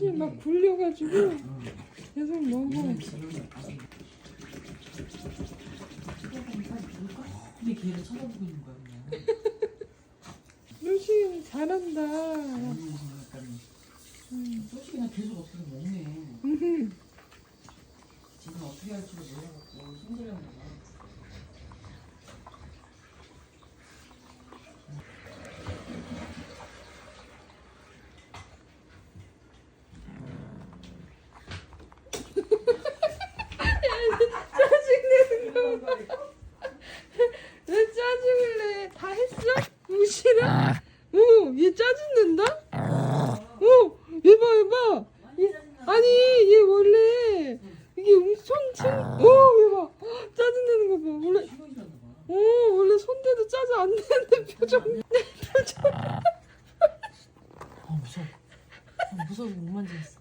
응. 또신이 막 굴려가지고 응. 계속 먹어. 얘는 지금 아직. 근데 걔를 쳐다보고 있는 거야 그냥. 또신 잘한다. 먹는. 또시 그냥 계속 없어서 먹네. 응. 지금 어떻게 할지도 몰라갖고 힘들었나 봐. 짜증내는 거 봐. 왜 짜증을 내? 다 했어? 무시라? 오, 얘 짜증낸다? 오, 얘 봐, 얘 봐. 얘, 아니, 얘 원래 이게 손, 손, 오, 얘 봐. 짜증내는 거 봐. 원래, 싫어했나 봐. 오, 원래 손대도 짜증 안 내는데 표정, 표정. 아 무서워. 아, 무서워 못 만지겠어.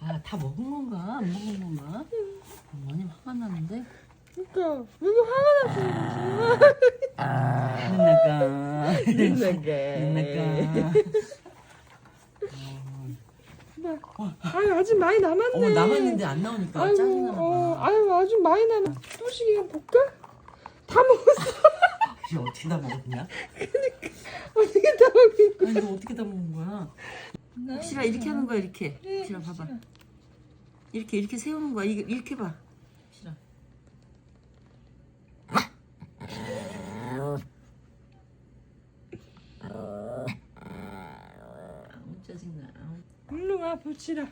아다 먹은 건가? 안 먹은 건가? 많이 화가 나는데. 그니까, 왜 이렇게 화가 났어, 나가. 지금. 나가. 봐. 아유, 아직 많이 남았네. 어머 남았는데 안 나오니까 아이고, 짜증나나 봐. 어, 아유, 아주 많이 남았. 또시기 한 볼까? 다 먹었어. 그게 어떻게 다 먹었냐? 어떻게 다 먹은 거야? 아니 너 어떻게 다 먹은 거야? 혹시라 이렇게 하는 거야 이렇게. 네, 혹시라 봐봐. 싫어. 이렇게 이렇게 세우는 거야. 이게 이렇게 봐. 싫어. 아우 짜증나. 일로 와, 보치라.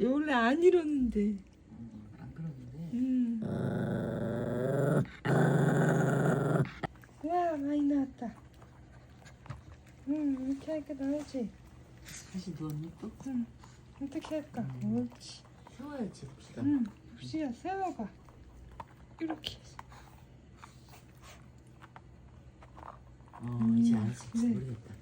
얘 원래 안 이러는데. 음, 안 그러는데. 음. 와, 많이 나왔다. 음, 이렇게 하니까 나오지. 다시 누웠니 또? 음, 어떻게 할까? 옳지. 세워야지 혹시라. 음, 혹시야 세워봐. 이렇게. 어 이제 알았을지 네. 모르겠다.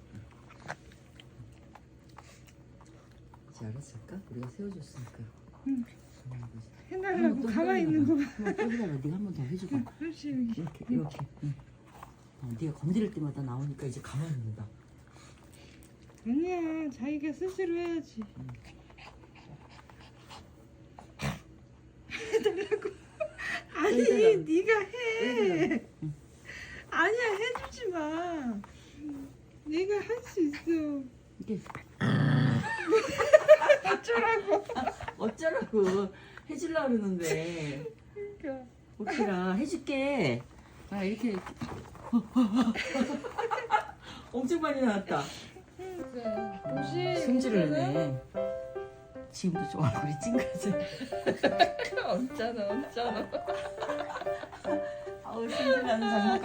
이제 알았을까? 우리가 세워줬으니까. 음. 음. 해달라고 또 가만히 있는 거 봐. 또 기다려. 네가 한 번 더 해줘봐. 응, 그렇지. 여기. 이렇게 이렇게. 응. 어, 네가 건드릴 때마다 나오니까 이제 가만히 있는다. 아니야, 자기가 스스로 해야지. 해달라고. 아니, 해달라고. 네가 해. 아니야, 해주지 마. 네가 할 수 있어. 이게 어쩌라고. 어쩌라고 해주려 그러는데 그러니까. 혹시나 해줄게. 아 이렇게. 엄청 많이 나왔다. 뭐지? 승질을 내네. 지금도 좀 얼굴이 찡그러져. 없잖아, 없잖아. 아우 나는 장난감.